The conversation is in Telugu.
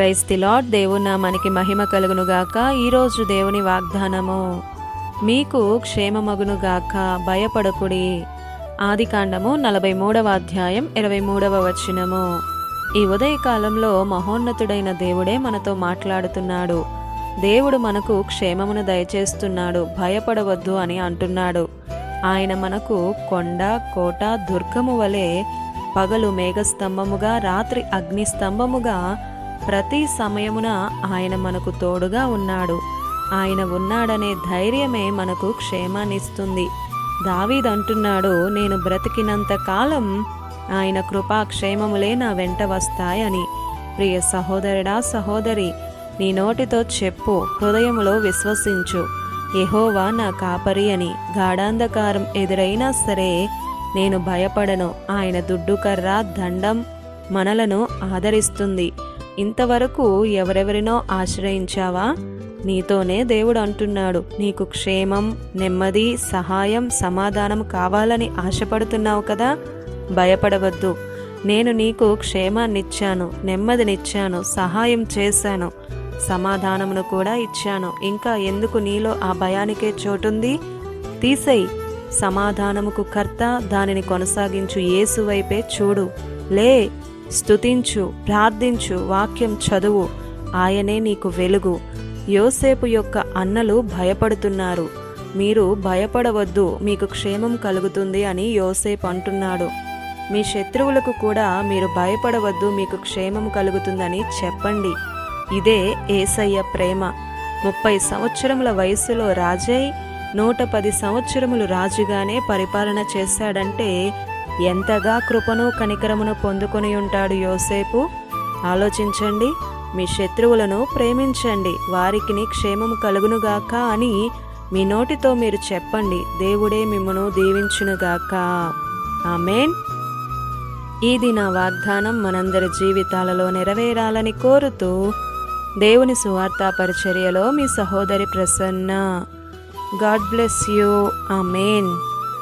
క్రైస్ ది లార్డ్ దేవుని మనకి మహిమ కలుగునుగాక. ఈరోజు దేవుని వాగ్దానము మీకు క్షేమమగునుగాక భయపడకుడి. ఆదికాండము నలభై మూడవ అధ్యాయం ఇరవై మూడవ వచనము. ఈ ఉదయకాలంలో మహోన్నతుడైన దేవుడే మనతో మాట్లాడుతున్నాడు. దేవుడు మనకు క్షేమమును దయచేస్తున్నాడు భయపడవద్దు అని అంటున్నాడు. ఆయన మనకు కొండ కోట దుర్గము వలె పగలు మేఘస్తంభముగా రాత్రి అగ్నిస్తంభముగా ప్రతి సమయమున ఆయన మనకు తోడుగా ఉన్నాడు. ఆయన ఉన్నాడనే ధైర్యమే మనకు క్షేమాన్నిస్తుంది. దావీదంటున్నాడు నేను బ్రతికినంత కాలం ఆయన కృపా క్షేమములే నా వెంట వస్తాయని. ప్రియ సహోదరుడా సహోదరి నీ నోటితో చెప్పు హృదయములో విశ్వసించు. ఎహోవా నా కాపరి అని. గాఢాంధకారం ఎదురైనా సరే నేను భయపడను. ఆయన దుడ్డుకర్ర దండం మనలను ఆదరిస్తుంది. ఇంతవరకు ఎవరెవరినో ఆశ్రయించావా? నీతోనే దేవుడు అంటున్నాడు. నీకు క్షేమం నెమ్మది సహాయం సమాధానం కావాలని ఆశపడుతున్నావు కదా? భయపడవద్దు. నేను నీకు క్షేమాన్నిచ్చాను నెమ్మదినిచ్చాను సహాయం చేశాను సమాధానమును కూడా ఇచ్చాను. ఇంకా ఎందుకు నీలో ఆ భయానికే చోటుంది? తీసేయి. సమాధానముకు కర్త దానిని కొనసాగించు యేసు వైపే చూడు. లే స్తుతించు ప్రార్థించు వాక్యం చదువు. ఆయనే నీకు వెలుగు. యోసేపు యొక్క అన్నలు భయపడుతున్నారు. మీరు భయపడవద్దు మీకు క్షేమం కలుగుతుంది అని యోసేపు అంటున్నాడు. మీ శత్రువులకు కూడా మీరు భయపడవద్దు మీకు క్షేమం కలుగుతుందని చెప్పండి. ఇదే ఏసయ్య ప్రేమ. ముప్పై సంవత్సరముల వయసులో రాజై నూట పది సంవత్సరములు రాజుగానే పరిపాలన చేశాడంటే ఎంతగా కృపను కనికరమును పొందుకొని ఉంటాడు యోసేపు? ఆలోచించండి మీ శత్రువులను ప్రేమించండి వారికి క్షేమము కలుగునుగాక అని మీ నోటితో మీరు చెప్పండి దేవుడే మిమ్మను దీవించునుగాక. ఆమెన్. ఇది నా వాగ్దానం మనందరి జీవితాలలో నెరవేరాలని కోరుతూ దేవుని సువార్తా పరిచర్యలో మీ సహోదరి Prasanna. God bless you. Amen.